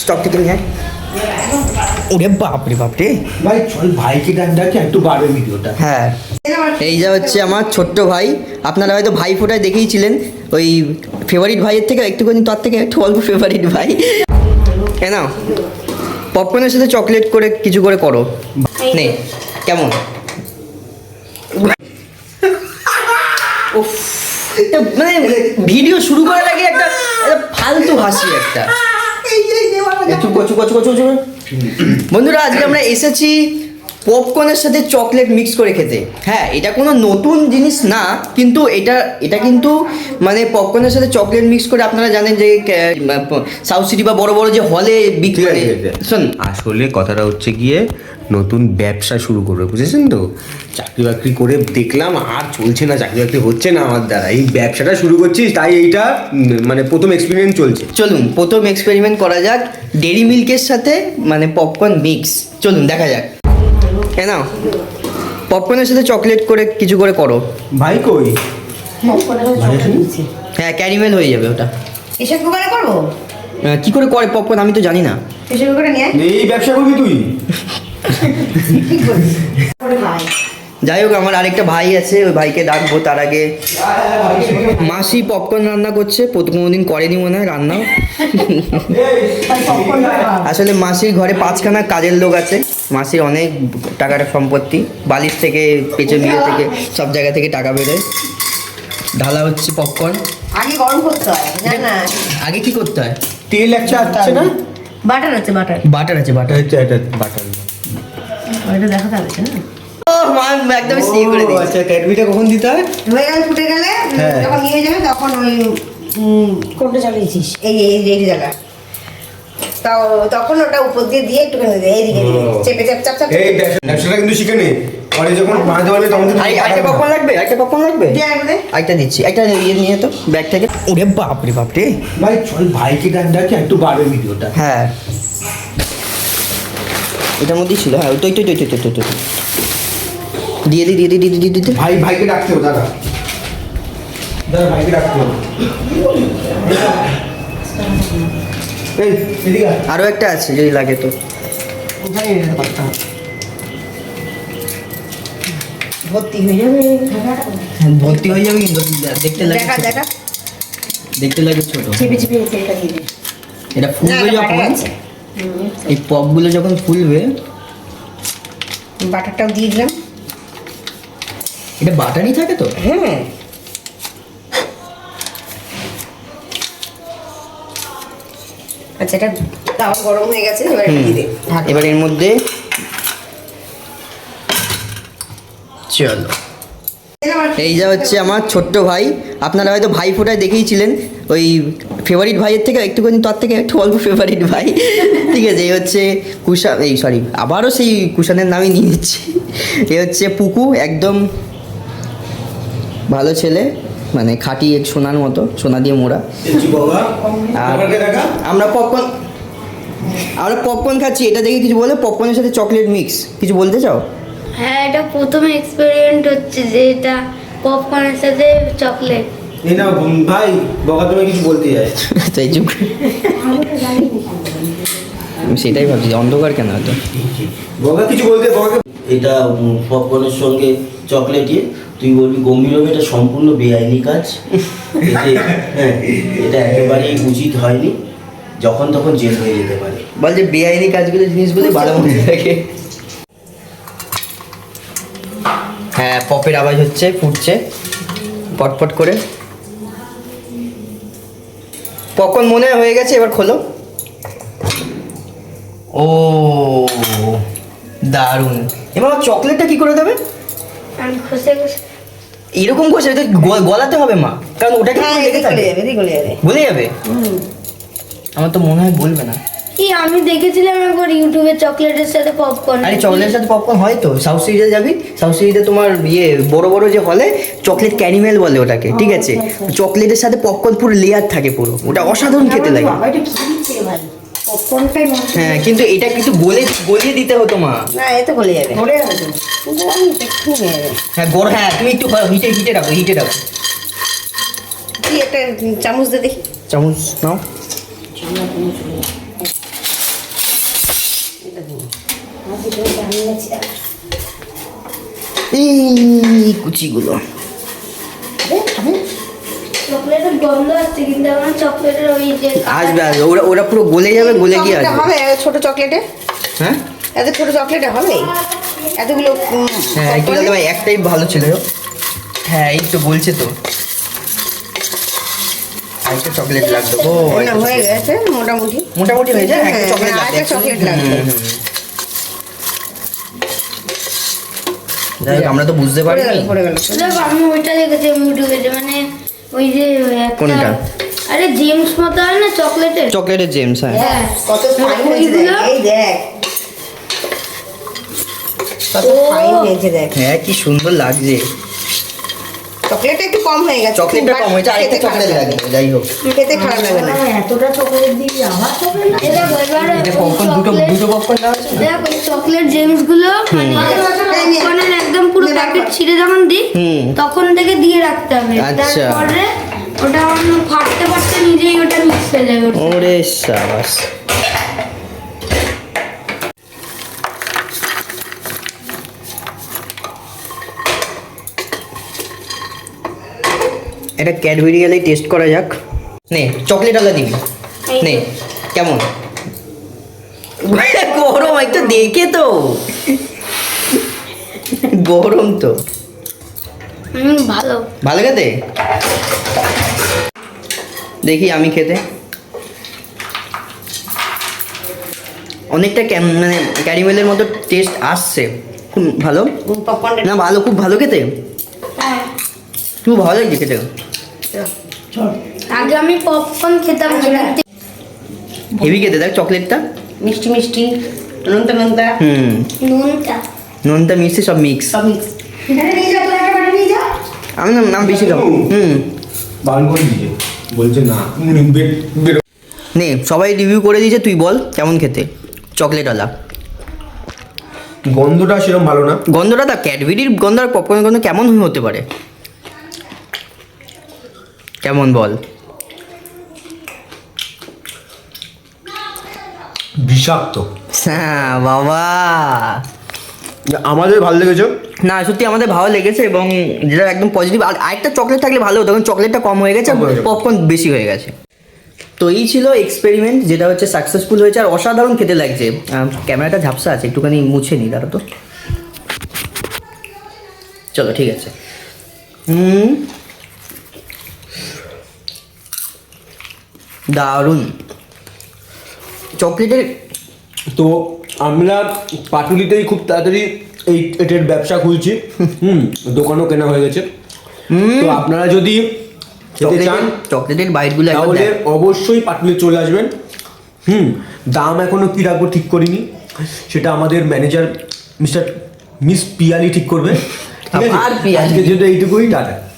Stock থেকে নিয়ে আয়। ওরে বাপরে বাপরে। ভাই চল ভাইকে ডাক ডাকি একটু বাড়বে ভিডিওটা। হ্যাঁ। এই যা হচ্ছে আমার ছোট্ট ভাই। আপনারা হয়তো ভাই ফোটায় দেখেইছিলেন। ওই ফেভারিট ভাইয়ের থেকে একটুখানি তার থেকে একটু অল্প ফেভারিট ভাই। কেন? পপকর্নের সাথে চকলেট করে কিছু করে করো। নে কেমন? মানে ভিডিও শুরু করার আগে একটা একটা ফালতু হাসি একটা। এ চুপ কচু কচু কচু কর। বন্ধুরা আজকে আমরা এসেছি পপকর্নের সাথে চকলেট মিক্স করে খেতে। হ্যাঁ এটা কোনো নতুন জিনিস না কিন্তু এটা এটা কিন্তু মানে পপকর্নের সাথে চকলেট মিক্স করে আপনারা জানেন যে সাউথ সিটি বা বড় বড় যে হলে বিক্রি আছে। শোন। আসলে কথাটা হচ্ছে গিয়ে নতুন ব্যবসা শুরু করবে বুঝেছেন তো? চাকরি বাকরি করে দেখলাম আর চলছে না চাকরি বাকরি হচ্ছে না আমার দ্বারা। এই ব্যবসাটা শুরু করছিস তাই এইটা মানে প্রথম এক্সপেরিমেন্ট চলছে। চলুন প্রথম এক্সপেরিমেন্ট করা যাক ডেরি মিল্কের সাথে মানে পপকর্ন মিক্স চলুন দেখা যাক। কেন পপকর্নের সাথে চকলেট করে কিছু করে করো। ভাই কই? হ্যাঁ ক্যারিমেল হয়ে যাবে ওটা। এসব কুকারে করব? আহ, কি করে করে পপকর্ন আমি তো জানি না। এসব কুকারে নিয়ে এই ব্যবসা করবি তুই? যাই হোক আমার আরেকটা ভাই আছে ওই ভাইকে ডাকবো তার আগে। মাসি পপকর্ন রান্না করছে প্রথম কোনোদিন করেনি মনে হয় রান্না আসলে মাসির ঘরে পাঁচখানা কাজের লোক আছে। মাসির অনেক টাকার সম্পত্তি বালিশ থেকে পেছন বিয়ে থেকে সব জায়গা থেকে টাকা বেরোয়। ঢালা হচ্ছে পপকর্ন আগে গরম করতে হয় না। আগে কি করতে হয়? তেল একটা আছে না? বাটার আছে বাটার। বাটার আছে বাটার। হচ্ছে এটা বাটার। দেখাতে হবে না? মান একদম সি করে দিয়েছে। আচ্ছা ক্যাডবিটা কখন দিতে হয়? হয়ে গেলে ফুটে গেলে উম, হ্যাঁ। যখন নিয়ে যাবে তখন ওই কোনটা চালিয়েছিস? এই এই এই জায়গা। তাও তখন ওটা উপর দিয়ে দিয়ে একটুখানি দিয়ে এইদিকে দিকে ও। চেপে চাপ চাপ চাপ এই ব্যবসা- ব্যবসাটা কিন্তু শিখে নে। পরে যখন বানাতে পারবে তখন কিন্তু আরে একটা পপকর্ন লাগবে একটা পপকর্ন লাগবে। একটা দিচ্ছি একটা ইয়ে নিয়ে তো ব্যাগ থেকে। ওরে বাপরে বাপরে ভাই চল ভাইকে ডাক ডাকি একটু বাড়বে ভিডিওটা। হ্যাঁ। এটার মধ্যেই ছিল হ্যাঁ ওই তো তো তো তো। দিয়ে দি দিয়ে দি দিয়ে দি ভাই ভাইকে ডাকতে হবে দাদা দাদা ভাইকে ডাকতে হবে। এই এদিকে আরও একটা আছে যদি লাগে তো। ভর্তি হয়ে যাবে। ভর্তি হয়ে যাবে কিন্তু দেখতে লাগে দেখা দেখা। দেখতে লাগে ছোট। চেপে চেপে এটা ফুলবে যখন এই পপগুলো যখন ফুলবে বাটারটাও দিয়ে দিলাম। এটা বাটারই থাকে তো? হ্যাঁ আচ্ছা এটা তাও গরম হয়ে গেছে এবার দিয়ে দে এবার এর মধ্যে চলো। এই যা হচ্ছে আমার ছোট্ট ভাই। আপনারা হয়তো ভাই ফোটায় দেখেইছিলেন ওই ফেভারিট ভাইয়ের থেকে একটুখানি তার থেকে একটু অল্প ফেভারিট ভাই। ঠিক আছে এই হচ্ছে কুষাণ এই সরি আবারও সেই কুষাণের নামই নিয়ে নিচ্ছি। এ হচ্ছে পুকু একদম ভালো ছেলে মানে খাঁটি এক সোনার মতো সোনা দিয়ে মোড়া। বাবা। আর আমরা পপকর্ন আমরা পপকর্ন খাচ্ছি এটা দেখে কিছু বলে পপকর্নের সাথে চকলেট মিক্স কিছু বলতে চাও? হ্যাঁ এটা প্রথম এক্সপেরিমেন্ট হচ্ছে যে এটা পপকর্নের সাথে চকলেট এই না ভাই বকা তুমি কিছু বলতে যাই তাই চুপ আমি সেটাই ভাবছি অন্ধকার কেন হতো বকা কিছু বলতে বকা এটা পপকর্নের সঙ্গে চকলেট তুই বলবি গম্ভীর হবে এটা সম্পূর্ণ বেআইনি কাজ। হ্যাঁ এটা একেবারেই উচিত হয়নি যখন তখন জেল হয়ে যেতে পারে। বল যে বেআইনি কাজগুলো জিনিসগুলো ভালো মনে থাকে। হ্যাঁ পপের আওয়াজ হচ্ছে ফুটছে পটপট করে। পপকর্ন মনে হয় হয়ে গেছে এবার খোলো। ও দারুণ। এবার চকলেটটা কি করে দেবে? আমি খসে খসে এরকম করছে এটা গলাতে হবে মা। কারণ ওটা কি হ্যাঁ লেগে থাকে গলে যাবে আমার তো মনে হয় বলবে না। কি আমি দেখেছিলাম একবার ইউটিউবে চকলেটের সাথে পপকর্ন আরে চকলেটের সাথে পপকর্ন হয় তো। সাউথ সিটিতে যাবি? সাউথ সিটিতে তোমার ইয়ে বড় বড় যে হলে চকলেট ক্যানিমেল বলে ওটাকে ঠিক আছে? চকলেটের সাথে পপকর্ন পুরো লেয়ার থাকে পুরো। ওটা অসাধারণ খেতে লাগে। পপকর্নটাই হ্যাঁ কিন্তু এটা কিছু বলে বলে দিতে হতো মা। না এ বলে গলে যাবে। গলে যাবে হ্যাঁ গর হ্যাঁ তুমি একটু হিটে হিটে রাখো হিটে রাখো। তুই একটা চামচ দে দেখি। চামচ নাও। এই কুচিগুলো। কিন্তু আমার চকলেটের ওই যে আসবে আসবে। ওরা ওরা পুরো গলে যাবে গলে গিয়ে আসবে। হবে ছোট চকলেটে? হ্যাঁ? এত ছোট চকলেটে হবে? এতগুলো হ্যাঁ ভাই একটাই ভালো ছিল। হ্যাঁ এই তো বলছে তো। আরেকটা চকলেট লাগবে। ও না, হয়ে গেছে মোটামুটি। মোটামুটি হয়ে যায়? একটা হ্যাঁ, চকলেট হ্যাঁ, লাগবে একটা। চকলেট লাগবে। যাই হোক আমরা তো বুঝতে দেখ, আমি ওইটা দেখেছি মানে ওই যে কোনটা? আরে জেমস মতো হয় না চকলেটের? চকলেটের জেমস হ্যাঁ। হ্যাঁ। কত ফাইন হয়েছে দেখ এই দেখ। কত ফাইন হয়েছে দেখ। হ্যাঁ কি সুন্দর লাগছে। চকলেটটা একটু কম হয়ে গেছে চকলেটটা কম হয়েছে আরেকটা চকলেট লাগবে যাই হোক। খেতে খারাপ লাগে না। এতটা চকলেট দিবি আমার চকলেট এ দেখো, এবারে এটা পপকর্ন দুটো দুটো পপকর্ন আছে না? চকলেট জেমসগুলো মানে পপকর্নের একদম পুরো প্যাকেট ছিঁড়ে যখন দিই তখন থেকে দিয়ে রাখতে হবে। আচ্ছা। তারপরে ওটা অন্য ফাটতে ফাটতে নিজেই ওটা মিক্স হয়ে যাবে। ওরে সাবাস। এটা ক্যাডবেরি গেলে টেস্ট করা যাক। নে চকলেট আলা দিবি। নে কেমন? গরম একটা দেখে তো। গরম তো। ভালো। ভালো খেতে? দেখি আমি খেতে। অনেকটা মানে ক্যারিমেলের মতো টেস্ট আসছে। খুব ভালো? না ভালো খুব ভালো খেতে? খুব ভালো লাগছে খেতে? আগে আমি পপকর্ন খেতাম হেভি খেতে দেখ চকলেটটা। মিষ্টি মিষ্টি। নোনতা নোনতা। হুম। নুনটা নুনটা মিষ্টি সব মিক্স সব মিক্স নিয়ে যা তোর একটা নিয়ে যা। আমি না নাম বেশি খাব। হুম। বলছে না বের- নে সবাই রিভিউ করে দিয়েছে তুই বল কেমন খেতে? চকলেটওয়ালা। গন্ধটা সেরকম ভালো না। গন্ধটা তা ক্যাডবেরির গন্ধ আর পপকর্নের গন্ধ কেমন হতে পারে? কেমন বল? বিষাক্ত। হ্যাঁ বাবা। আমাদের ভালো লেগেছে। না সত্যি আমাদের ভালো লেগেছে এবং যেটা একদম পজিটিভ আর আরেকটা চকলেট থাকলে ভালো হতো কারণ চকলেটটা কম হয়ে গেছে পপকর্ন বেশি হয়ে গেছে। তো এই ছিল এক্সপেরিমেন্ট যেটা হচ্ছে সাকসেসফুল হয়েছে আর অসাধারণ খেতে লাগছে। ক্যামেরাটা ঝাপসা আছে একটুখানি মুছে নি দাঁড়া তো চলো ঠিক আছে। হুম দারুণ। চকলেটের তো আমরা পাটুলিতেই খুব তাড়াতাড়ি এই এটার ব্যবসা খুলছি। হুম দোকানও কেনা হয়ে গেছে। তো আপনারা যদি খেতে চান চকলেটের বাইটগুলো তাহলে অবশ্যই পাটুলি চলে আসবেন। হুম দাম এখনও কি রাখব ঠিক করিনি। সেটা আমাদের ম্যানেজার মিস্টার মিস পিয়ালি ঠিক করবে। আর পিয়ালি। আজকের এইটুকুই টাটা।